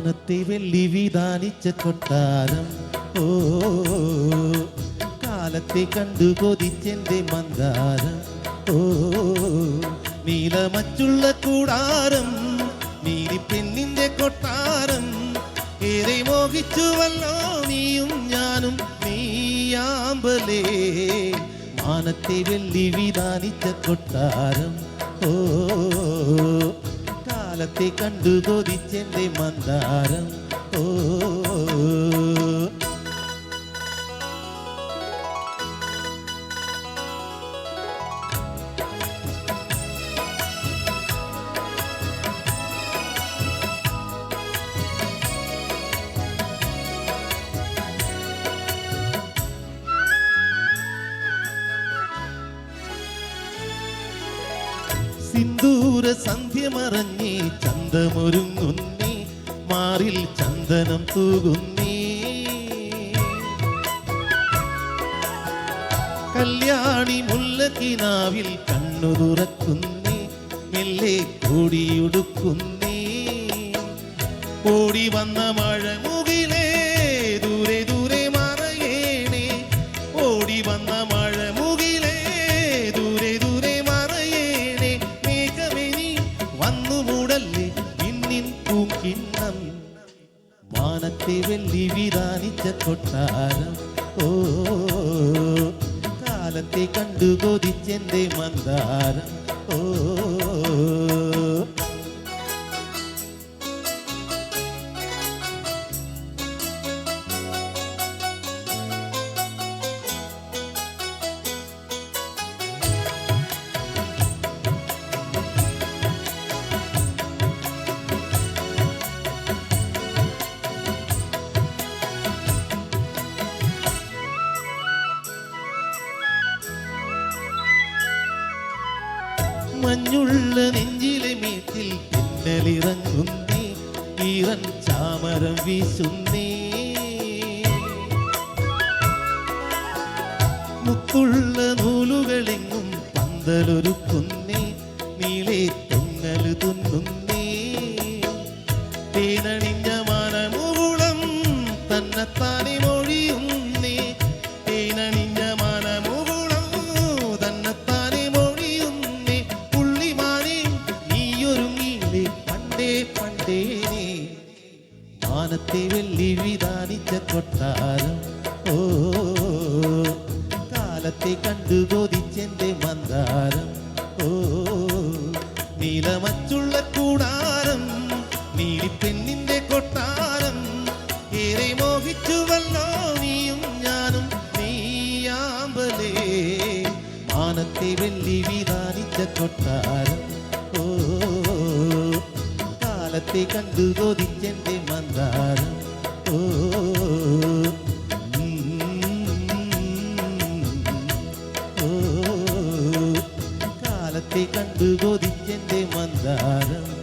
മാനത്തെ വെള്ളി വിധാനിച്ച കൊട്ടാരം. ഓ കാലത്തെ കണ്ടു കൊതിച്ചെന്റെ മന്ദാരം. ഓ നീലമച്ചുള്ള കൂടാരം നീലി പെണ്ണിന്റെ കൊട്ടാരം. ഏറെ മോഹിച്ചുവല്ലോ നീയും ഞാനും നീയാമ്പലേ മാനത്തെ വെള്ളി വിധാനിച്ച കൊട്ടാരം. ഓ കാലത്തെ കണ്ടു കൊതിച്ചെന്റെ മന്ദാരം. ഓ സിന്ദൂര സന്ധ്യ മറഞ്ഞി ചന്തമൊരുങ്ങുന്നേ മാറിൽ ചന്ദനം തൂകുന്നി. കല്യാണി മുല്ലക്കിനാവിൽ കണ്ണു തുറക്കുന്നി മെല്ലെ കൂടിയുടുക്കുന്നി. ഓടി വന്ന മഴ പൂക്കിണ്ണം മാനത്തെ വെള്ളി വിധാനിച്ച കൊട്ടാരം ഓ കാലത്തെ കണ്ടു കൊതിച്ചെന്റെ മന്ദാരം ഓ മഞ്ഞുള്ള നെഞ്ചിലെ മീറ്റിൽ പിന്നലിറങ്ങുന്നേ ഈറൻ ചാമരം വീശുന്നേ. മുത്തുള്ള നൂലുകളെങ്ങും പന്തലൊരുക്കുന്നേ നീളെ തുന്നൽ തുന്നുന്നേ. തേനണിഞ്ഞ മനമുകുളം തന്നെത്താനെ കൊട്ടാരം ഓ കാലത്തെ കണ്ടു കൊതിച്ചെന്റെ മന്ദാരം ഓ നീലമച്ചുള്ള കൂടാരം നീലിപ്പെണ്ണിന്റെ കൊട്ടാരം ഏറെ മോഹിച്ചുവല്ലോ നീയും ഞാനും നീയാമ്പലേ. മാനത്തെ വെള്ളി വിധാനിച്ച കൊട്ടാരം ഓ കാലത്തെ കണ്ടു കൊതിച്ചെന്റെ മന്ദാരം മൗനത്തെ കണ്ടു കൊതിച്ചെന്റെ മന്ദാരം.